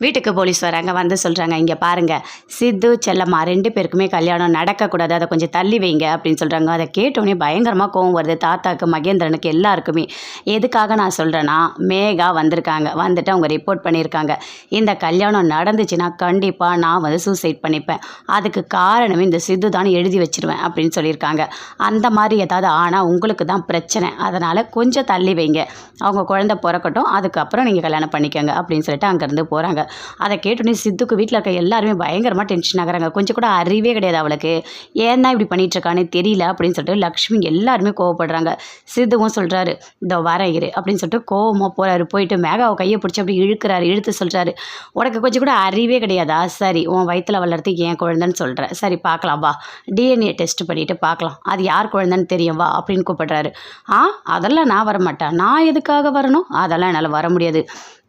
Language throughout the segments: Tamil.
வீட்டுக்கு போலீஸ் வராங்க வந்து சொல்கிறாங்க இங்கே பாருங்கள் சித்து செல்லம்மா ரெண்டு பேருக்குமே கல்யாணம் நடக்கக்கூடாது அதை கொஞ்சம் தள்ளி வைங்க அப்படின்னு சொல்கிறாங்க அதை கேட்டோன்னே பயங்கரமாக கோவம் வருது. தாத்தாக்கு மகேந்திரனுக்கு எல்லாருக்குமே. எதுக்காக நான் சொல்கிறேன்னா மேகா வந்திருக்காங்க வந்துட்டு அவங்க ரிப்போர்ட் பண்ணியிருக்காங்க. இந்த கல்யாணம் நடந்துச்சுன்னா கண்டிப்பாக நான் வந்து சூசைட் பண்ணிப்பேன். அதுக்கு காரணம் இந்த சித்து தான் எழுதி வச்சிருவேன் அப்படின்னு சொல்லியிருக்காங்க. அந்த மாதிரி ஏதாவது ஆனால் உங்களுக்கு தான் பிரச்சனை. அதனால் கொஞ்சம் தள்ளி வைங்க. அவங்க குழந்தை பிறக்கட்டும் அதுக்கப்புறம் நீங்கள் கல்யாணம் பண்ணிக்கோங்க அப்படின்னு சொல்லிட்டு அங்கேருந்து போகிறாங்க அதை கேட்டோன்னே சித்துக்கு வீட்டில் இருக்க எல்லாருமே பயங்கரமாக டென்ஷன் ஆகுறாங்க. கொஞ்சம் கூட அறிவே கிடையாது அவளுக்கு. ஏன் தான் இப்படி பண்ணிட்டு தெரியல அப்படின்னு சொல்லிட்டு லக்ஷ்மி எல்லாருமே கோவப்படுறாங்க. சித்துவும் சொல்கிறாரு இதோ வர இரு அப்படின்னு சொல்லிட்டு கோவமாக போகிறாரு போயிட்டு மேகாவை கையை பிடிச்சி அப்படி இழுக்கிறாரு இழுத்து சொல்கிறாரு உனக்கு கொஞ்சம் கூட அறிவே கிடையாதா. சரி உன் வயிற்றில் வளர்த்து என் குழந்தைன்னு சொல்கிறேன் சரி பார்க்கலாம் வா. டிஎன்ஏ டெஸ்ட் பண்ணிவிட்டு பார்க்கலாம். அது யார் குழந்தைன்னு தெரியும் வா அப்படின்னு கூப்பிடுறாரு. ஆ அதெல்லாம் நான் வரமாட்டேன். நான் எதுக்காக வரணும்? அதெல்லாம் என்னால் வர முடியாது.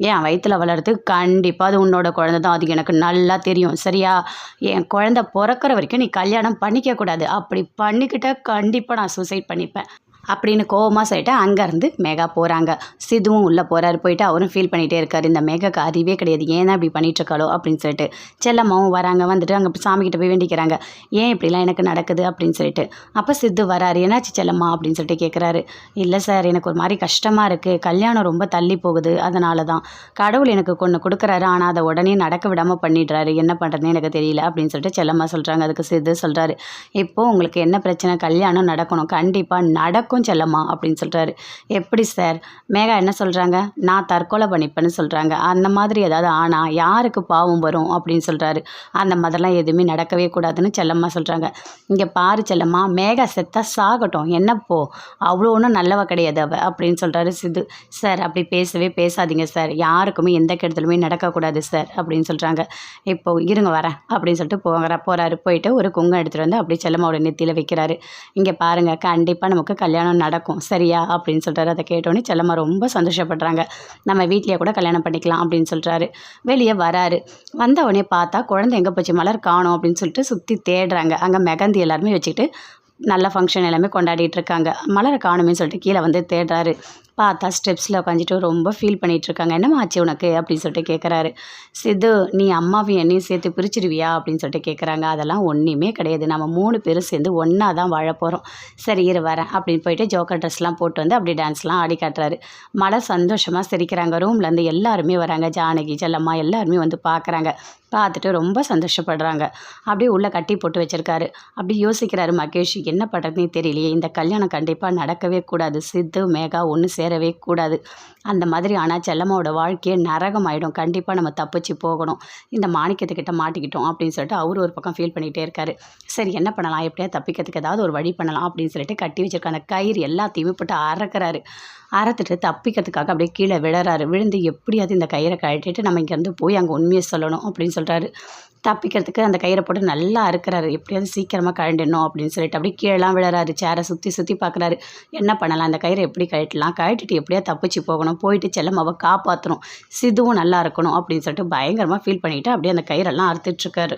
என் வயிற்றில் வளர்த்து கண்டிப்பாக அது உன்னோட குழந்தை தான். அது எனக்கு நல்லா தெரியும். சரியா? என் குழந்த பிறக்கிற வரைக்கும் நீ கல்யாணம் பண்ணிக்க கூடாது அப்படி பண்ணிக்கிட்ட கண்டிப்பாக நான் சூசைட் பண்ணிப்பேன். அப்படின்னு கோவமாக சொல்லிட்டு அங்கேருந்து மேகா போகிறாங்க சிதுவும் உள்ளே போகிறாரு போயிட்டு அவரும் ஃபீல் பண்ணிகிட்டே இருக்காரு. இந்த மேகாக்கு அறிவே கிடையாது. ஏன் இப்படி பண்ணிகிட்ருக்காளோ இருக்காளோ அப்படின்னு சொல்லிட்டு. செல்லம்மாவும் வராங்க. வந்துட்டு அங்கே சாமிக்கிட்ட போய் வேண்டிக்கிறாங்க. ஏன் இப்படிலாம் எனக்கு நடக்குது அப்படின்னு சொல்லிட்டு. அப்போ சித்து வராரு. என்னாச்சு செல்லம்மா? அப்படின்னு சொல்லிட்டு கேட்குறாரு இல்லை சார் எனக்கு ஒரு மாதிரி கஷ்டமாக இருக்குது கல்யாணம் ரொம்ப தள்ளி போகுது. அதனால தான் கடவுள் எனக்கு கொன்று கொடுக்குறாரு. ஆனால் அதை உடனே நடக்க விடாமல் பண்ணிடுறாரு. என்ன பண்ணுறதுன்னு எனக்கு தெரியல. அப்படின்னு சொல்லிட்டு செல்லம்மா சொல்கிறாங்க அதுக்கு சித்து சொல்கிறாரு இப்போது உங்களுக்கு என்ன பிரச்சனை? கல்யாணம் நடக்கணும். கண்டிப்பாக நடக்கும் செல்லம்மா அப்படின்னு சொல்கிறாரு எப்படி சார் மேகா என்ன சொல்கிறாங்க நான் தற்கொலை பண்ணிப்பேன்னு சொல்கிறாங்க அந்த மாதிரி ஏதாவது ஆனால் யாருக்கு பாவம் வரும்? அப்படின்னு சொல்கிறாரு அந்த மாதிரிலாம் எதுவுமே நடக்கவே கூடாதுன்னு செல்லம்மா சொல்கிறாங்க இங்கே பாரு செல்லம்மா மேகா செத்தா சாகட்டும். என்னப்போ அவ்வளோ ஒன்றும் நல்லவ கிடையாது அவ. அப்படின்னு சொல்கிறாரு சிது. சார் அப்படி பேசவே பேசாதீங்க சார் யாருக்குமே எந்த கெடுதலுமே நடக்கக்கூடாது சார் அப்படின்னு சொல்கிறாங்க இப்போ இருங்க வரேன். அப்படின்னு சொல்லிட்டு போகிற போகிறாரு போயிட்டு ஒரு குங்கம் எடுத்துகிட்டு வந்து அப்படியே செல்லம்மாவோட நெத்தியில் வைக்கிறாரு. இங்கே பாருங்கள் கண்டிப்பாக நமக்கு கல்யாணம் நடக்கும். சரியா? அப்படின்னு சொல்கிறாரு அதை கேட்டோன்னே செல்லம்மா ரொம்ப சந்தோஷப்படுறாங்க. நம்ம வீட்லேயே கூட கல்யாணம் பண்ணிக்கலாம் அப்படின்னு சொல்கிறாரு வெளியே வராரு. வந்த உடனே பார்த்தா குழந்தை எங்கே போச்சு? மலர் காணும் அப்படின்னு சொல்லிட்டு சுற்றி தேடுறாங்க. அங்கே மெகந்தி எல்லாருமே வச்சுக்கிட்டு நல்ல ஃபங்க்ஷன் எல்லாமே கொண்டாடிட்டு இருக்காங்க. மலரை காணுமே சொல்லிட்டு கீழே வந்து தேடுறாரு. பார்த்தா ஸ்டெப்ஸில் உட்காந்துட்டு ரொம்ப ஃபீல் பண்ணிகிட்டு இருக்காங்க என்னம்மா ஆச்சு உனக்கு? அப்படின்னு சொல்லிட்டு கேட்குறாரு சித்து நீ அம்மாவையும் என்னையும் சேர்த்து பிரிச்சிருவியா அப்படின்னு சொல்லிட்டு கேட்குறாங்க அதெல்லாம் ஒன்றுமே கிடையாது. நம்ம மூணு பேரும் சேர்ந்து ஒன்றா தான் வாழ போகிறோம் சரி இரு வரேன். அப்படின்னு போயிட்டு ஜோக்கர் ட்ரெஸ்லாம் போட்டு வந்து அப்படி டான்ஸ்லாம் ஆடி காட்டுறாரு. மழை சந்தோஷமாக சிரிக்கிறாங்க. ரூம்லேருந்து எல்லாருமே வராங்க. ஜானகி ஜல்லம்மா எல்லாருமே வந்து பார்க்குறாங்க பார்த்துட்டு ரொம்ப சந்தோஷப்படுறாங்க. அப்படியே உள்ளே கட்டி போட்டு வச்சுருக்காரு. அப்படி யோசிக்கிறாரு மகேஷ் என்ன பண்ணுறதுனே தெரியலையே. இந்த கல்யாணம் கண்டிப்பாக நடக்கவே கூடாது. சித்து மேகா ஒன்று சேரவே கூடாது. அந்த மாதிரி ஆனால் செல்லம்மாவோட வாழ்க்கையே நரகம் ஆகிடும் கண்டிப்பாக நம்ம தப்பிச்சு போகணும். இந்த மாணிக்கத்துக்கிட்ட மாட்டிக்கிட்டோம் அப்படின்னு சொல்லிட்டு அவர் ஒரு பக்கம் ஃபீல் பண்ணிகிட்டே இருக்காரு. சரி என்ன பண்ணலாம்? எப்படியா தப்பிக்கிறதுக்கு ஏதாவது ஒரு வழி பண்ணலாம் அப்படின்னு சொல்லிட்டு கட்டி வச்சிருக்கான கயிறு எல்லாத்தையுமே போட்டு அறக்கிறாரு. அறத்துட்டு தப்பிக்கிறதுக்காக அப்படியே கீழே விழறாரு. விழுந்து எப்படியாவது இந்த கயிறை கழட்டிட்டு நம்ம இங்கேருந்து போய் அங்கே உண்மையை சொல்லணும் அப்படின்னு சொல்கிறாரு தப்பிக்கிறதுக்கு அந்த கயிறை போட்டு நல்லா அறுக்கிறாரு. எப்படியாவது சீக்கிரமாக கழண்டிடணும் அப்படின்னு சொல்லிட்டு அப்படியே கீழெலாம் விழறாரு. சேரை சுற்றி சுற்றி பார்க்குறாரு என்ன பண்ணலாம்? அந்த கயிறை எப்படி கழட்டலாம்? கழட்டிட்டு எப்படியா தப்பிச்சு போகணும்? போயிட்டு செல்லமாவை காப்பாற்றணும் சிதுவும் நல்லா இருக்கணும் அப்படின்னு சொல்லிட்டு பயங்கரமாக ஃபீல் பண்ணிவிட்டு அப்படியே அந்த கயிறெல்லாம் அறுத்துட்ருக்காரு